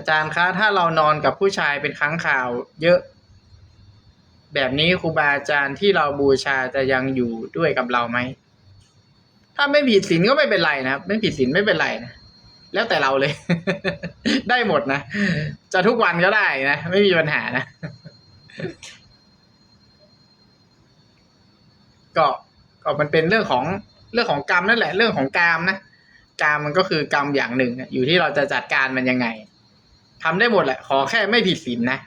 อาจารย์คะถ้าเรานอนกับผู้ชายเป็นครั้งข่าวเยอะ แบบนี้ครูบาอาจารย์ที่เราบูชาจะยังอยู่ด้วยกับเราไหมถ้าไม่ผิดศีลก็ไม่เป็นไรนะครับไม่ผิดศีลไม่เป็นไรนะแล้วแต่เราเลย ได้หมดนะจะทุกวันก็ได้นะไม่มีปัญหานะก็ก็มันเป็นเรื่องของเรื่องของกรรมนั่นแหละ เรื่องของกามนะกามมันก็คือกรรมอย่างหนึ่งอยู่ที่เราจะจัดการมันยังไง ทำได้หมดแหละ ขอแค่ไม่ผิดศีลนะ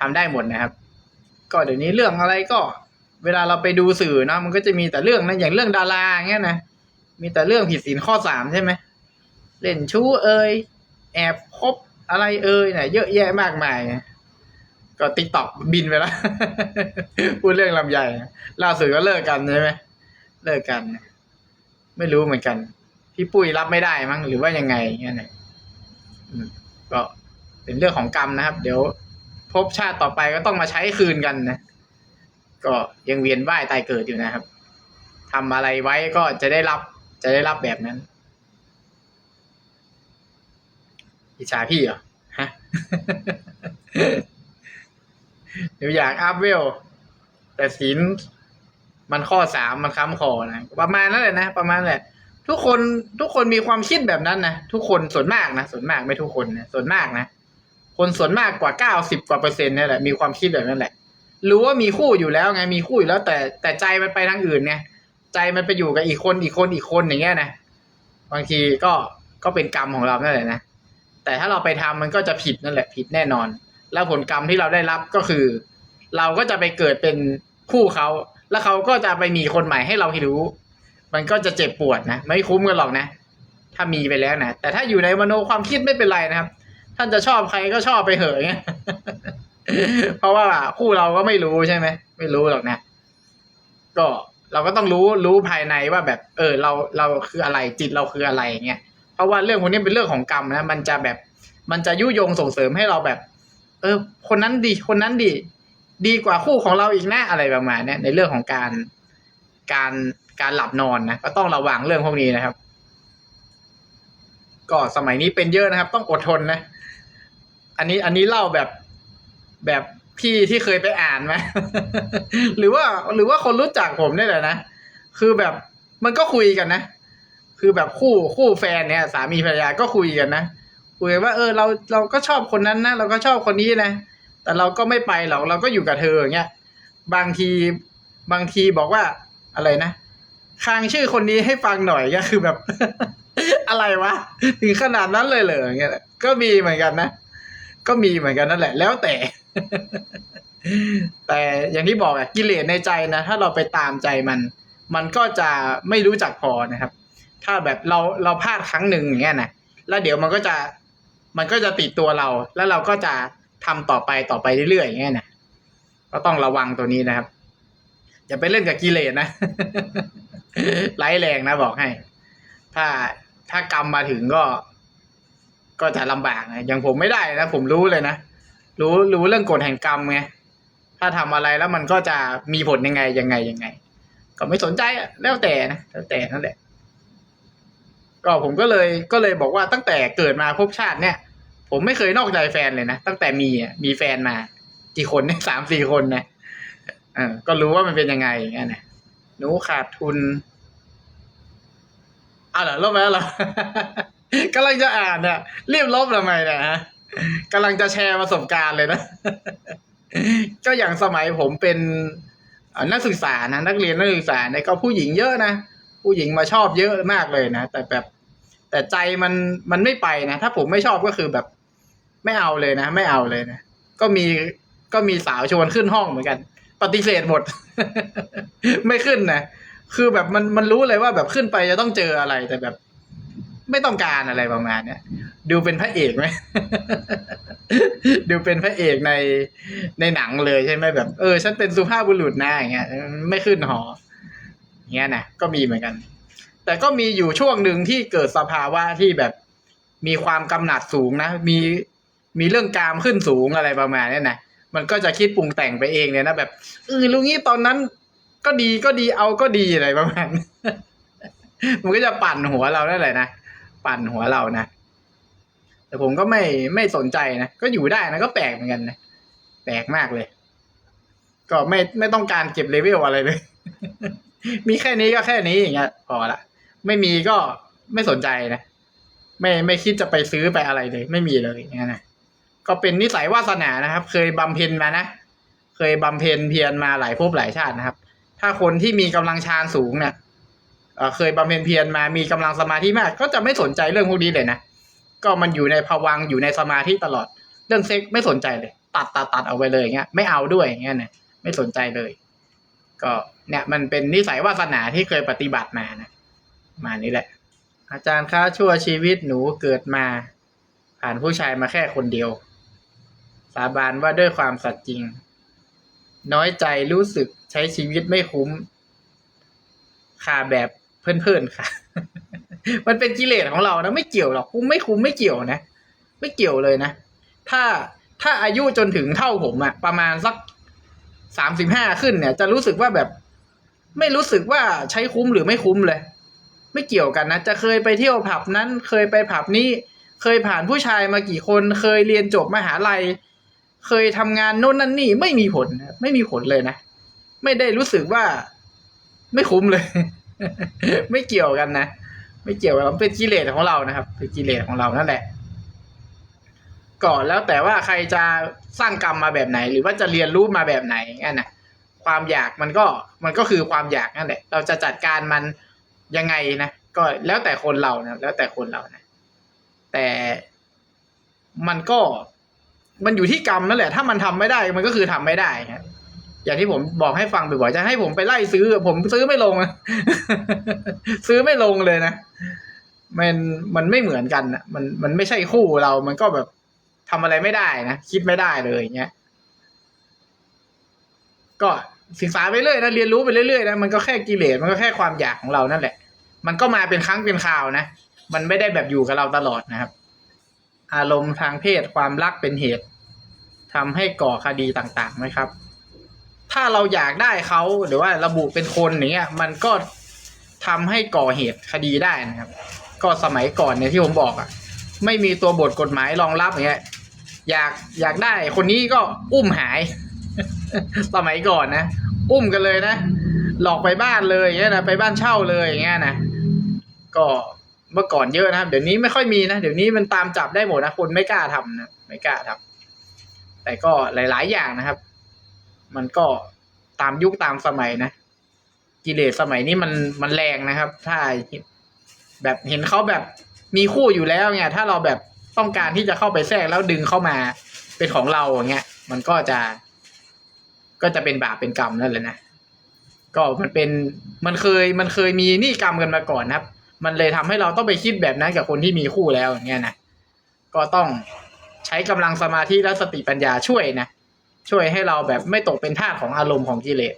ทำได้หมดนะครับ ก็เดี๋ยวนี้เรื่องอะไรก็ เวลาเราไปดูสื่อเนาะมันก็จะมีแต่เรื่องนะอย่างเรื่องดาราเงี้ยนะมีแต่เรื่องผิดศีลข้อสามใช่ไหมเล่นชู้เอ่ยแอบคบอะไรเอ่ยเนี่ยเยอะแยะมากมายก็ติ๊กต็อกบินไปแล้ว พูดเรื่องลำใหญ่ล่าสุดก็เลิกกันใช่ไหมเลิกกัน ไม่รู้เหมือนกัน พี่ปุ้ยรับไม่ได้มั้งหรือว่ายังไงเงี้ยเนะอืมก็ เป็นเรื่องของกรรมนะครับ เดี๋ยวภพชาติต่อไปก็ต้องมาใช้คืนกันนะ ก็ยังเวียนว่ายตายเกิดอยู่นะครับทำอะไรไว้ก็จะได้รับจะได้รับแบบนั้น อิจฉาพี่เหรอฮะเดี๋ยวอยากอัพเวล แต่ศีลมันข้อสามมันค้ำคอนะประมาณนั้นแหละนะประมาณนั้นแหละ ทุกคนทุกคนมีความคิดแบบนั้นนะทุกคนส่วนมากนะส่วนมากไม่ทุกคนนะส่วนมากนะ คนส่วนมากกว่าเก้าสิบกว่าเปอร์เซ็นต์นี่แหละมีความคิดแบบนั้นแหละ รู้ว่ามีคู่อยู่แล้วไงมีคู่อยู่แล้ว แต่แต่ใจมันไปทางอื่นไงใจมันไปอยู่กับอีกคนอีกคนอีกคนอย่างเงี้ยนะบางทีก็ก็เป็นกรรมของเรานั่นแหละนะแต่ถ้าเราไปทำมันก็จะผิดนั่นแหละผิดแน่นอน แล้วผลกรรมที่เราได้รับก็คือ เราก็จะไปเกิดเป็นคู่เขาแล้วเขาก็จะไปมีคนใหม่ให้เราให้รู้ มันก็จะเจ็บปวดนะ ไม่คุ้มกันหรอกนะ ถ้ามีไปแล้วนะแต่ถ้าอยู่ในมโนความคิดไม่เป็นไรนะครับ ท่านจะชอบใครก็ชอบไปเหอะเงี้ยเพราะว่าคู่เราก็ไม่รู้ใช่ไหมไม่รู้หรอกนะก็เราก็ต้องรู้รู้ภายในว่าแบบ เออ เราเราคืออะไรจิตเราคืออะไรเงี้ยเพราะว่าเรื่องพวกนี้เป็นเรื่องของกรรมนะมันจะแบบ มันจะยุยงส่งเสริมให้เราแบบ เออ คนนั้นดี คนนั้นดี ดีกว่าคู่ของเราอีกนะอะไรประมาณนี้ในเรื่องของการการการหลับนอนนะก็ต้องระวังเรื่องพวกนี้นะครับ ก็สมัยนี้เป็นเยอะนะครับ ต้องอดทนนะ อันนี้อันนี้เล่าแบบแบบพี่ที่เคยไปอ่านมา หรือว่าหรือว่าคนรู้จักผมนี่แหละนะ คือแบบมันก็คุยกันนะ คือแบบคู่คู่แฟนเนี่ย สามีภรรยาก็คุยกันนะ คุยกันว่าเออเราเราก็ชอบคนนั้นนะเราก็ชอบคนนี้นะ แต่เราก็ไม่ไปหรอกเราก็อยู่กับเธออย่างเงี้ย บางทีบางทีบอกว่าอะไรนะค้างชื่อคนนี้ให้ฟังหน่อยก็คือแบบ อะไรวะ ถึงขนาดนั้นเลยเหรออย่างเงี้ยก็มีเหมือนกันนะ ก็มีเหมือนกันนั่นแหละ แล้วแต่ แต่อย่างที่บอกอะกิเลสในใจนะ ถ้าเราไปตามใจมัน มันก็จะไม่รู้จักพอนะครับ ถ้าแบบเราเราพลาดครั้งหนึ่งอย่างเงี้ยนะแล้วเดี๋ยวมันก็จะมันก็จะติดตัวเรา แล้วเราก็จะทำต่อไปต่อไปเรื่อยๆอย่างเงี้ยนะก็ต้องระวังตัวนี้นะครับ อย่าไปเล่นกับกิเลสนะไร้แรงนะบอกให้ ถ้าถ้ากรรมมาถึงก็ ก็จะลำบากนะอย่างผมไม่ได้นะผมรู้เลยนะรู้รู้เรื่องกฎแห่งกรรมไงถ้าทำอะไรแล้วมันก็จะมีผลยังไงยังไงยังไง ก็ไม่สนใจอะแล้วแต่นะแล้วแต่นั่นแหละก็ผมก็เลยก็เลยบอกว่าตั้งแต่เกิดมาภพชาติเนี่ย ผมไม่เคยนอกใจแฟนเลยนะตั้งแต่มีอะมีแฟนมากี่คนเนี่ยสามสี่คนนะเออก็รู้ว่ามันเป็นยังไงอย่างเงี้ยนะหนูขาดทุนอ้าวเหรอลบไปแล้วเหรอ กำลังจะอ่านเนี่ยรีบลบทำไมเนี่ยฮะกำลังจะแชร์ประสบการณ์เลยนะ ก็อย่างสมัยผมเป็นนักศึกษานะนักเรียนนักศึกษาเนี่ยก็ผู้หญิงเยอะนะผู้หญิงมาชอบเยอะมากเลยนะแต่แบบแต่ใจมันมันไม่ไปนะ ถ้าผมไม่ชอบก็คือแบบไม่เอาเลยนะ ไม่เอาเลยนะ ก็มีก็มีสาวชวนขึ้นห้องเหมือนกัน ปฏิเสธหมด ไม่ขึ้นนะคือแบบมันมันรู้เลยว่าแบบขึ้นไปจะต้องเจออะไรแต่แบบ ไม่ต้องการอะไรประมาณเนี้ยดูเป็นพระเอกไหมดูเป็นพระเอกในในหนังเลยใช่ไหมแบบ เออ ฉันเป็นสุภาพบุรุษนะอย่างเงี้ยไม่ขึ้นหออย่างเงี้ยนะก็มีเหมือนกัน แต่ก็มีอยู่ช่วงหนึ่งที่เกิดสภาวะที่แบบมีความกำหนัดสูงนะมีมีเรื่องกามขึ้นสูงอะไรประมาณเนี้ยนะมันก็จะคิดปรุงแต่งไปเองเลยนะแบบเออลุงนี้ตอนนั้นก็ดีก็ดีเอาก็ดีอะไรประมาณมันก็จะปั่นหัวเราได้เลยนะ ปั่นหัวเรานะแต่ผมก็ไม่ไม่สนใจนะก็อยู่ได้นะก็แปลกเหมือนกันนะแปลกมากเลย ก็ไม่ไม่ต้องการเก็บเลเวลอะไรเลย มีแค่นี้ก็แค่นี้อย่างเงี้ยพอละไม่มีก็ไม่สนใจนะไม่ไม่คิดจะไปซื้อไปอะไรเลย ไม่มีเลยอย่างเงี้ยนะก็เป็นนิสัยวาสนานะครับ เคยบำเพ็ญมานะเคยบำเพ็ญเพียรมาหลายภพหลายชาตินะครับ ถ้าคนที่มีกำลังฌานสูงเนี่ย เคยบำเพ็ญเพียรมามีกำลังสมาธิมาก ก็จะไม่สนใจเรื่องพวกนี้เลยนะก็มันอยู่ในภวังอยู่ในสมาธิตลอด เรื่องเซ็กไม่สนใจเลย ตัดตัดตัดเอาไปเลยเงี้ยไม่เอาด้วยเงี้ยนะไม่สนใจเลย ก็เนี่ยมันเป็นนิสัยวาสนาที่เคยปฏิบัติมานะมานี้แหละ อาจารย์คะชั่วชีวิตหนูเกิดมา ผ่านผู้ชายมาแค่คนเดียว สาบานว่าด้วยความสัตย์จริง น้อยใจรู้สึกใช้ชีวิตไม่คุ้มค่าแบบ เพื่อนๆค่ะ มันเป็นกิเลสของเรานะไม่เกี่ยวหรอกคุ้มไม่คุ้มไม่เกี่ยวนะ ไม่เกี่ยวเลยนะ ถ้าถ้าอายุจนถึงเท่าผมอะประมาณสักสามสิบห้าขึ้นเนี่ย จะรู้สึกว่าแบบ ไม่รู้สึกว่าใช้คุ้มหรือไม่คุ้มเลย ไม่เกี่ยวกันนะ จะเคยไปเที่ยวผับนั้น เคยไปผับนี้ เคยผ่านผู้ชายมากี่คน เคยเรียนจบมหาลัย เคยทำงานโน่นนั่นนี่ไม่มีผล ไม่มีผลเลยนะ ไม่ได้รู้สึกว่าไม่คุ้มเลย ไม่เกี่ยวกันนะไม่เกี่ยวกันมันเป็นกิเลสของเรานะครับ เป็นกิเลสของเรานั่นแหละก่อนแล้วแต่ว่าใครจะสร้างกรรมมาแบบไหน หรือว่าจะเรียนรู้มาแบบไหนงั้นนะความอยากมันก็มันก็คือความอยากนั่นแหละ เราจะจัดการมันยังไงนะก็แล้วแต่คนเรานะแล้วแต่คนเรานะ แต่มันก็มันอยู่ที่กรรมนั่นแหละ ถ้ามันทำไม่ได้มันก็คือทำไม่ได้ครับ อย่างที่ผมบอกให้ฟังบ่อยๆจะให้ผมไปไล่ซื้อ ผมซื้อไม่ลงอะซื้อไม่ลงเลยนะมันมันไม่เหมือนกันอะมันมันไม่ใช่คู่เรา มันก็แบบทำอะไรไม่ได้นะคิดไม่ได้เลยอย่างเงี้ยก็ศึกษาไปเรื่อยนะเรียนรู้ไปเรื่อยๆนะมันก็แค่กิเลสมันก็แค่ความอยากของเรานั่นแหละ มันก็มาเป็นครั้งเป็นคราวนะมันไม่ได้แบบอยู่กับเราตลอดนะครับ อารมณ์ทางเพศความรักเป็นเหตุทำให้ก่อคดีต่างๆไหมครับ ถ้าเราอยากได้เขาหรือว่าระบุเป็นคนอย่างเงี้ย มันก็ทำให้ก่อเหตุคดีได้นะครับ ก็สมัยก่อนเนี่ยที่ผมบอกอะไม่มีตัวบทกฎหมายรองรับอย่างเงี้ย อยากอยากได้คนนี้ก็อุ้มหาย สมัยก่อนนะอุ้มกันเลยนะหลอกไปบ้านเลยอย่างเงี้ยนะไปบ้านเช่าเลยอย่างเงี้ยนะก็เมื่อก่อนเยอะนะครับ เดี๋ยวนี้ไม่ค่อยมีนะ เดี๋ยวนี้มันตามจับได้หมดนะคนไม่กล้าทำนะไม่กล้าทำแต่ก็หลาย ๆ อย่างนะครับ มันก็ตามยุคตามสมัยนะ กิเลสสมัยนี้มันมันแรงนะครับ ถ้าแบบเห็นเขาแบบมีคู่อยู่แล้วเนี่ยถ้าเราแบบต้องการที่จะเข้าไปแทรกแล้วดึงเข้ามาเป็นของเราอย่างเงี้ย มันก็จะ ก็จะเป็นบาปเป็นกรรมนั่นแหละนะก็มันเป็นมันเคยมันเคยมีนี่กรรมกันมาก่อนครับ มันเลยทำให้เราต้องไปคิดแบบนั้นกับคนที่มีคู่แล้วอย่างเงี้ยนะก็ต้องใช้กำลังสมาธิและสติปัญญาช่วยนะ ช่วยให้เราแบบไม่ตกเป็นทาสของอารมณ์ของกิเลส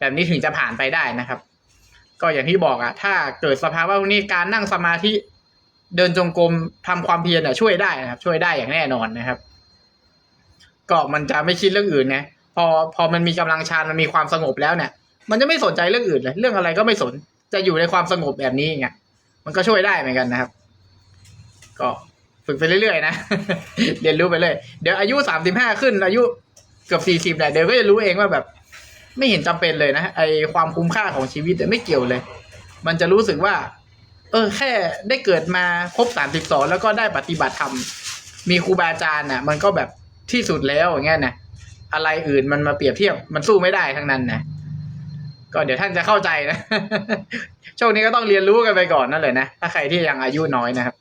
แบบนี้ถึงจะผ่านไปได้นะครับ ก็อย่างที่บอกอะถ้าเกิดสภาวะพวกนี้การนั่งสมาธิเดินจงกรมทำความเพียรอะช่วยได้นะครับ ช่วยได้อย่างแน่นอนนะครับ ก็มันจะไม่คิดเรื่องอื่นไงพอพอมันมีกำลังฌานมันมีความสงบแล้วเนี่ย มันจะไม่สนใจเรื่องอื่นเลย เรื่องอะไรก็ไม่สนจะอยู่ในความสงบแบบนี้ไงมันก็ช่วยได้เหมือนกันนะครับ ก็ฝึกไปเรื่อยๆนะ เรียนรู้ไปเลย เดี๋ยวอายุสามสิบห้าขึ้นอายุ เกือบสี่สิบแหละเดี๋ยวก็จะรู้เองว่าแบบ ไม่เห็นจำเป็นเลยนะไอความคุ้มค่าของชีวิตเนี่ยไม่เกี่ยวเลย มันจะรู้สึกว่า เออ แค่ได้เกิดมาครบสามสิบสองแล้วก็ได้ปฏิบัติธรรมมีครูบาอาจารย์น่ะ มันก็แบบที่สุดแล้วอย่างเงี้ยนะอะไรอื่นมันมาเปรียบเทียบมันสู้ไม่ได้ทั้งนั้นนะก็เดี๋ยวท่านจะเข้าใจนะ ช่วงนี้ก็ต้องเรียนรู้กันไปก่อนนั่นเลยนะ ถ้าใครที่ยังอายุน้อยนะครับ